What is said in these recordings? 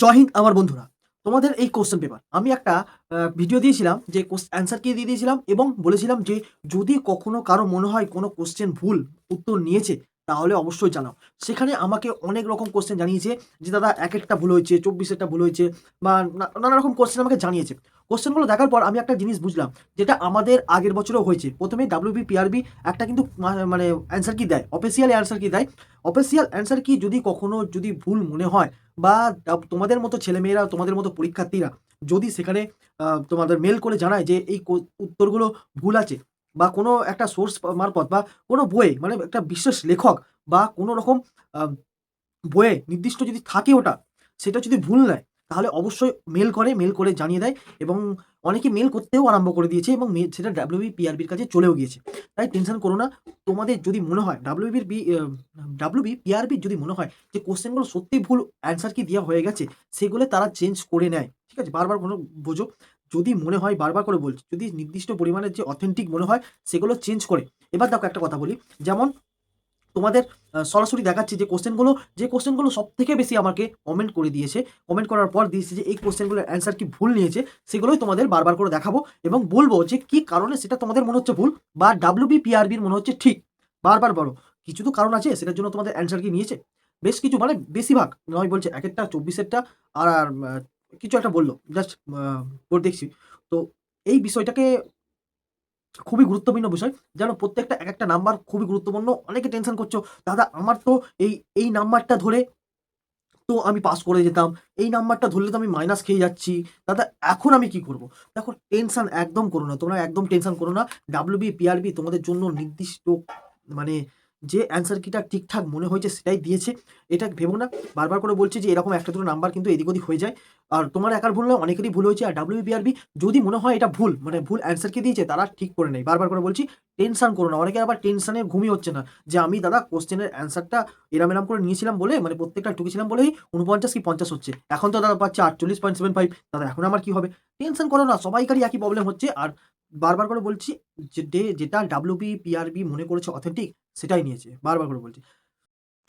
জয় হিন্দ আমার বন্ধুরা, তোমাদের এই কোশ্চেন পেপার আমি একটা ভিডিও দিয়েছিলাম, যে অ্যান্সার কি দিয়ে দিয়েছিলাম এবং বলেছিলাম যে যদি কখনো কারও মনে হয় কোনো কোশ্চেন ভুল, উত্তর নিয়েছে, তাহলে অবশ্যই জানাও। সেখানে আমাকে অনেক রকম কোশ্চেন জানিয়েছে, যে দাদা, এক একটা ভুল হয়েছে চব্বিশ একটা ভুল হয়েছে, বা নানা রকম কোশ্চেন আমাকে জানিয়েছে। কোশ্চেনগুলো দেখার পর আমি একটা জিনিস বুঝলাম, যেটা আমাদের আগের বছরও হয়েছে। প্রথমে ডাব্লিউবি পিআরবি একটা কিন্তু মানে অ্যান্সার কি দেয়? অফিসিয়াল অ্যান্সার কি দেয়? অফিসিয়াল অ্যান্সার কি যদি কখনো যদি ভুল মনে হয় বা তোমাদের মতো ছেলেমেয়েরা, তোমাদের মতো পরীক্ষার্থীরা যদি সেখানে তোমাদের মেল করে জানায় যে এই উত্তরগুলো ভুল আছে বা কোনো একটা সোর্স মারফত বা কোনো বইয়ে মানে একটা বিশেষ লেখক বা কোনো রকম বইয়ে নির্দিষ্ট যদি থাকে ওটা, সেটা যদি ভুল নেয় তাহলে অবশ্যই মেল করে মেল করে জানিয়ে দেয় এবং অনেকে মেল করতেও আরম্ভ করে দিয়েছে এবং সেটা ডাব্লিউবি পিআরবির কাছে চলেও গিয়েছে। তাই টেনশন করো না, তোমাদের যদি মনে হয় ডাব্লিউবির বি ডাব্লিউবি পিআরবির যদি মনে হয় যে কোশ্চেনগুলো সত্যি ভুল অ্যান্সার কি দেওয়া হয়ে গেছে, সেগুলো তারা চেঞ্জ করে নেয়। ঠিক আছে? বারবার কোনো বোঝো। যদি মনে হয় বারবার করে বলছি, যদি নির্দিষ্ট পরিমাণের যে অথেন্টিক মনে হয়, সেগুলো চেঞ্জ করে। এবার দেখো একটা কথা বলি। যেমন তোমাদের সরাসরি দেখাচ্ছি যে কোশ্চেনগুলো যে কোশ্চেনগুলো সব থেকে বেশি আমাকে কমেন্ট করে দিয়েছে। কমেন্ট করার পর দিয়েছে যে এই কোশ্চেনগুলোর অ্যান্সার কি ভুল নিয়েছে, সেগুলোই তোমাদের বারবার করে দেখাবো এবং বলব যে কি কারণে সেটা তোমাদের মনে হচ্ছে ভুল বা ডাব্লিউবি পিআরবির মনে হচ্ছে ঠিক। বারবার বলো, কিছু তো কারণ আছে, সেটার জন্য তোমাদের অ্যান্সার কি নিয়েছে? বেশ কিছু মানে বেশিরভাগ, নয় বলছে এক একটা চব্বিশেরটা, আর কিছু একটা বলল জাস্ট দেখছি। তো এই বিষয়টাকে খুবই গুরুত্বপূর্ণ বিষয়। যেন প্রত্যেকটা এক একটা নাম্বার খুবই গুরুত্বপূর্ণ। অনেকে টেনশন করছ, দাদা, আমার তো এই এই নাম্বারটা ধরে তো আমি পাস করে যেতাম। এই নাম্বারটা ধরলে তো আমি মাইনাস খেয়ে যাচ্ছি। দাদা, এখন আমি কি করব? দেখো টেনশন একদম করো না। তোমরা একদম টেনশন করো না। ডাব্লিউবি পিআরবি তোমাদের জন্য নির্দিষ্ট মানে যে অ্যান্সার কিটা ঠিকঠাক মনে হয়েছে সেটাই দিয়েছে। এটা ভেবো না, বারবার করে বলছি যে এরকম একটা দুটো নাম্বার কিন্তু এদিক ওদিক হয়ে যায়। আর তোমার একার ভুল নয় অনেকেরই ভুল হয়েছে। আর ডাব্লিউ পিআরবি যদি মনে হয় এটা ভুল মানে ভুল অ্যান্সার কি দিয়েছে, তারা ঠিক করে নেয়। বারবার করে বলছি টেনশন করো না। অনেকে আবার টেনশনে ঘুমিয়ে হচ্ছে না। যে আমি দাদা কোশ্চেনের অ্যান্সারটা এরাম এরাম করে নিয়েছিলাম বলে মানে প্রত্যেকটা টুকেছিলাম বলেই উনপঞ্চাশ কি পঞ্চাশ হচ্ছে। এখন তো দাদা পাচ্ছে আটচল্লিশ পয়েন্ট সেভেন ফাইভ দাদা, এখন আমার কি হবে? টেনশন করো না, সবাইকারই একই প্রবলেম হচ্ছে। আর বারবার করে বলছি যে যেটা ডাব্লিউবি পিআরবি মনে করেছে অথেন্টিক সেটাই নিয়েছে। বারবার করে বলছি।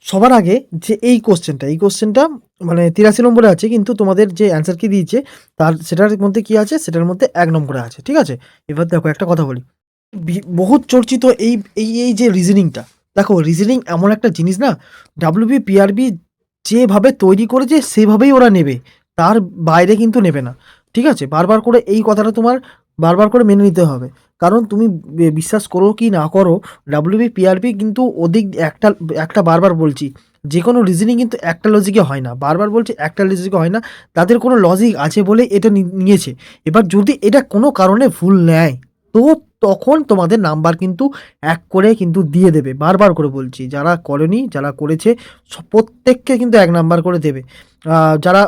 সবার আগে যে এই কোশ্চেনটা এই কোশ্চেনটা মানে তিরাশি নম্বরে আছে, কিন্তু তোমাদের যে অ্যান্সার কি দিয়েছে, তার, সেটার মধ্যে কি আছে? সেটার মধ্যে এক নম্বরে আছে, ঠিক আছে? এবার দেখো, একটা কথা বলি। বহুত চর্চিত এই এই এই যে রিজনিংটা দেখো রিজনিং এমন একটা জিনিস না ডাব্লিউবি পিআরবি যেভাবে তৈরি করেছে, সেভাবেই ওরা নেবে। তার বাইরে কিন্তু নেবে না, ঠিক আছে? বারবার করে এই কথাটা তোমার বারবার করে মেনে নিতে হবে। কারণ তুমি বিশ্বাস করো কি না করো ডাব্লিউবি পিআরপি কিন্তু অধিক একটা একটা বারবার বলছি, যে কোনো রিজনিং কিন্তু একটা লজিকে হয় না। বারবার বলছি একটা লজিকে হয় না, তাদের কোনো লজিক আছে বলে এটা নিয়েছে। এবার যদি এটা কোনো কারণে ভুল নেয়, তো তখন তোমাদের নাম্বার কিন্তু এক করে কিন্তু দিয়ে দেবে। বারবার করে বলছি, যারা করেনি, যারা করেছে প্রত্যেককে কিন্তু এক নাম্বার করে দেবে। যারা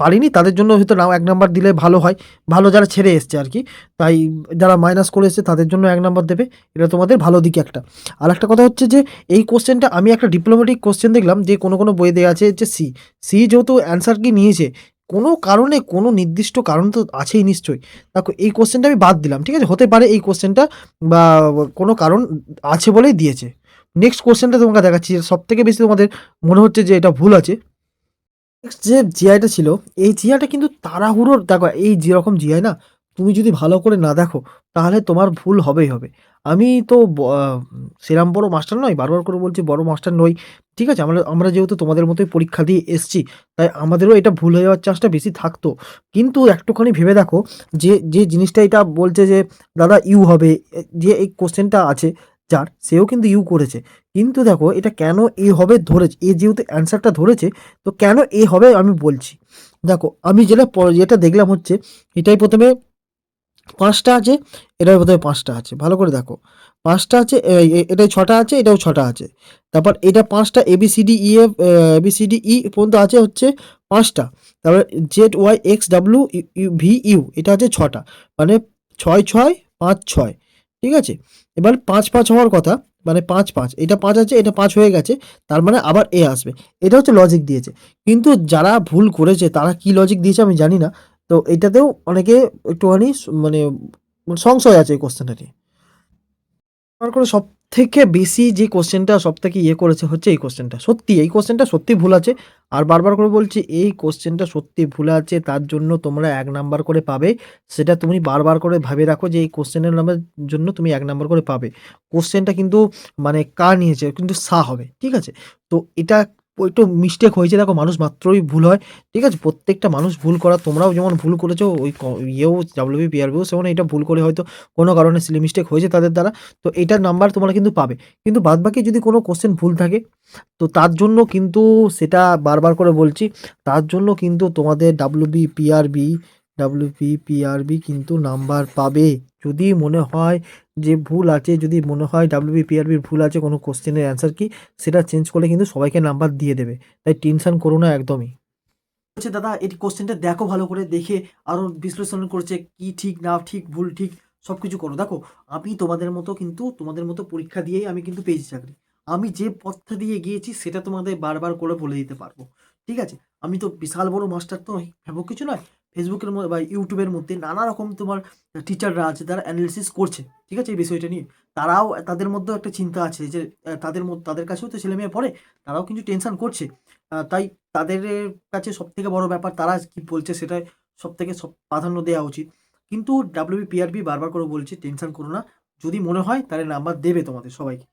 পারিনি, তাদের জন্য হয়তো এক নাম্বার দিলে ভালো হয়। ভালো যারা ছেড়ে এসছে আর কি, তাই যারা মাইনাস করে এসছে, তাদের জন্য এক নাম্বার দেবে। এটা তোমাদের ভালো দিক একটা। আর একটা কথা হচ্ছে যে, এই কোশ্চেনটা আমি একটা ডিপ্লোমেটিক কোশ্চেন দেখলাম, যে কোনো কোনো বইয়ে দেওয়া আছে যে সি সি যেহেতু অ্যান্সার কি নিয়েছে কোনো কারণে, কোনো নির্দিষ্ট কারণ তো আছেই নিশ্চয়ই। দেখো, এই কোশ্চেনটা আমি বাদ দিলাম, ঠিক আছে? হতে পারে এই কোশ্চেনটা বা কোনো কারণ আছে বলেই দিয়েছে। নেক্সট কোশ্চেনটা তোমাকে দেখাচ্ছি সব থেকে বেশি তোমাদের মনে হচ্ছে যে এটা ভুল আছে। নেক্সট যে জিআইটা ছিল, এই জিআইটা কিন্তু তাড়াহুড়োর, দেখো, এই যেরকম জিআই না তুমি যদি ভালো করে না দেখো, তাহলে তোমার ভুল হবেই হবে। আমি তো সেরাম বড় মাস্টার নয়, বারবার করে বলছি বড় মাস্টার নই, ঠিক আছে? আমরা আমরা যেহেতু তোমাদের মতোই পরীক্ষা দিয়ে এসছি, তাই আমাদেরও এটা ভুল হয়ে যাওয়ার চান্সটা বেশি থাকতো। কিন্তু একটুখানি ভেবে দেখো, যে যে জিনিসটা এটা বলছে যে, দাদা, ইউ হবে। যে এই কোশ্চেনটা আছে, যার, সেও কিন্তু ইউ করেছে। কিন্তু দেখো, এটা কেন এ হবে ধরেছে, এ যেহেতু অ্যান্সারটা ধরেছে, তো কেন এ হবে আমি বলছি। দেখো, আমি যেটা যেটা দেখলাম হচ্ছে, এটাই প্রথমে পাঁচটা আছে, এটার প্রথমে পাঁচটা আছে, ভালো করে দেখো। পাঁচটা আছে এটাই ছটা আছে, এটাও ছটা আছে। তারপর এটা পাঁচটা ABCD E F ABCD E পর্যন্ত আছে হচ্ছে পাঁচটা। তারপর Z Y X W V U এটা আছে ছটা। মানে ছয় ছয়, পাঁচ, ছয়, ঠিক আছে? এবার পাঁচ পাঁচ হওয়ার কথা মানে পাঁচ পাঁচ, এটা পাঁচ আছে, এটা পাঁচ হয়ে গেছে, তার মানে আবার এ আসবে। এটা হচ্ছে লজিক দিয়েছে। কিন্তু যারা ভুল করেছে, তারা কি লজিক দিয়েছে আমি জানি না। তো এটাতেও অনেকে একটুখানি মানে সংশয় আছে এই কোশ্চেনটা নিয়ে। আমার করে সব থেকে বেশি যে কোশ্চেনটা সব থেকে ইয়ে করেছে হচ্ছে এই কোশ্চেনটা সত্যি, এই কোশ্চেনটা সত্যি ভুল আছে। আর বারবার করে বলছি, এই কোশ্চেনটা সত্যি ভুল আছে, তার জন্য তোমরা এক নাম্বার করে পাবে। সেটা তুমি বারবার করে ভাবে রাখো যে এই কোশ্চেনের নামের জন্য তুমি এক নাম্বার করে পাবে। কোশ্চেনটা কিন্তু মানে কা নিয়েছে? কিন্তু সা হবে, ঠিক আছে? তো এটা একটু মিস্টেক হয়েছে। দেখো, মানুষ মাত্রই ভুল হয়। ঠিক আছে? প্রত্যেকটা মানুষ ভুল করা, তোমরাও যেমন ভুল করেছ, ওই ইয়েও ডাব্লিউবি পিআরবিও সেমন এটা ভুল করে হয়তো কোনো কারণে সিলি মিস্টেক হয়েছে তাদের দ্বারা। তো এটার নাম্বার তোমরা কিন্তু পাবে। কিন্তু বাদবাকি যদি কোনো কোশ্চেন ভুল থাকে, তো তার জন্য কিন্তু সেটা বারবার করে বলছি, তার জন্য কিন্তু তোমাদের ডাব্লিউবি পিআরবি ডাব্লিউবি পিআরবি কিন্তু নাম্বার পাবে। যদি মনে হয় যে ভুল আছে, যদি মনে হয় ডাব্লিউবি পিআরবির ভুল আছে, কোনো কোশ্চেনের অ্যান্সার কি, সেটা চেঞ্জ করলে কিন্তু সবাইকে নাম্বার দিয়ে দেবে। তাই টেনশন করো না একদমই। বলছে, দাদা, এই কোশ্চেনটা দেখো ভালো করে, দেখে আরও বিশ্লেষণ করছে, কি ঠিক, না ঠিক, ভুল ঠিক সব কিছু করো। দেখো, আমি তোমাদের মতো কিন্তু, তোমাদের মতো পরীক্ষা দিয়েই আমি কিন্তু পেয়েছি চাকরি। আমি যে পথটা দিয়ে গিয়েছি সেটা তোমাদের বারবার করে বলে দিতে পারব। ঠিক আছে? আমি তো বিশাল বড় মাস্টার তো ভেবো কিছু নয়। ফেসবুকের বা ইউটিউবের মধ্যে নানা রকম তোমার টিচাররা আছে, তারা অ্যানালিসিস করছে, ঠিক আছে, এই বিষয়টা নিয়ে। তারাও, তাদের মধ্যেও একটা চিন্তা আছে যে তাদের তাদের কাছেও তো ছেলে মেয়ে পড়ে, তারাও কিন্তু টেনশন করছে। তাই তাদের কাছে সব থেকে বড় ব্যাপার তারা কি বলছে সেটাই সব থেকে সব প্রাধান্য দেওয়া উচিত। কিন্তু ডাব্লিউবি পিআরবি বারবার করে বলছে, টেনশন করো না। যদি মনে হয় তাহলে নাম্বার দেবে তোমাদের সবাইকে।